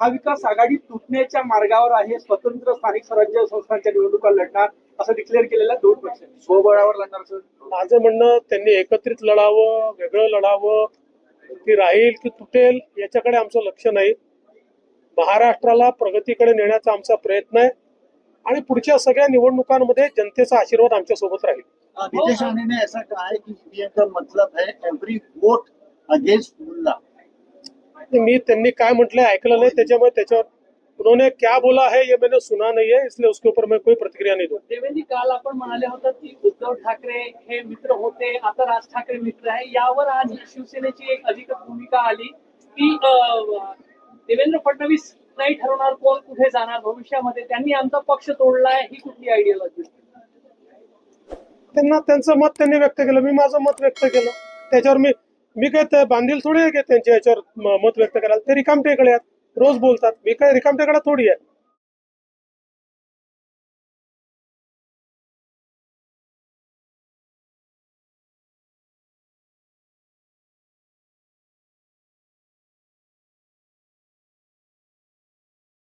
महाविकास आघाडी तुटण्याच्या मार्गावर आहे. स्वतंत्र स्थानिक स्वराज्य संस्थांच्या निवडणुका लढणार असं डिक्लेअर केलेल्या दोन पक्ष. स्वबळावर लढणार असं माझं म्हणणं त्यांनी एकत्रित लढावं वेगळं लढावं ती राहील की तुटेल याच्याकडे आमचं लक्ष नाही. महाराष्ट्राला प्रगतीकडे नेण्याचा आमचा प्रयत्न आहे. आणि पुढच्या सगळ्या निवडणुकांमध्ये जनतेचा आशीर्वाद आमच्यासोबत राहील. नीतीश राणे ने ऐसा कहा है कि ईवीएम का मतलब है. एवरी वोट अगेंस्ट मी त्यांनी काय म्हटलंय ऐकलं नाही त्याच्यामुळे त्याच्यावर उन्होंने क्या बोला है ये मैंने सुना नहीं है इसलिए उसके ऊपर मैं कोई प्रतिक्रिया नहीं दूंगा देवेंद्र काल आपण म्हणाले होतात की उद्धव ठाकरे हे मित्र होते आता राज ठाकरे मित्र आहे. यावर आज शिवसेनेची एक अधिक भूमिका आली की देवेंद्र फडणवीस नाही ठरवणार कोण कुठे जाणार भविष्यामध्ये. त्यांनी आमचा पक्ष तोडलाय ही कुठली आयडियोलॉजी त्यांना त्यांचं मत त्यांनी व्यक्त केलं मी माझं मत व्यक्त केलं. त्याच्यावर मी मी काय ते बांधील थोडी आहे की त्यांच्या याच्यावर मत व्यक्त करायला? ते रिकामटेकडे आहेत. रोज बोलतात. मी काय रिकामटेकडे थोडी आहे?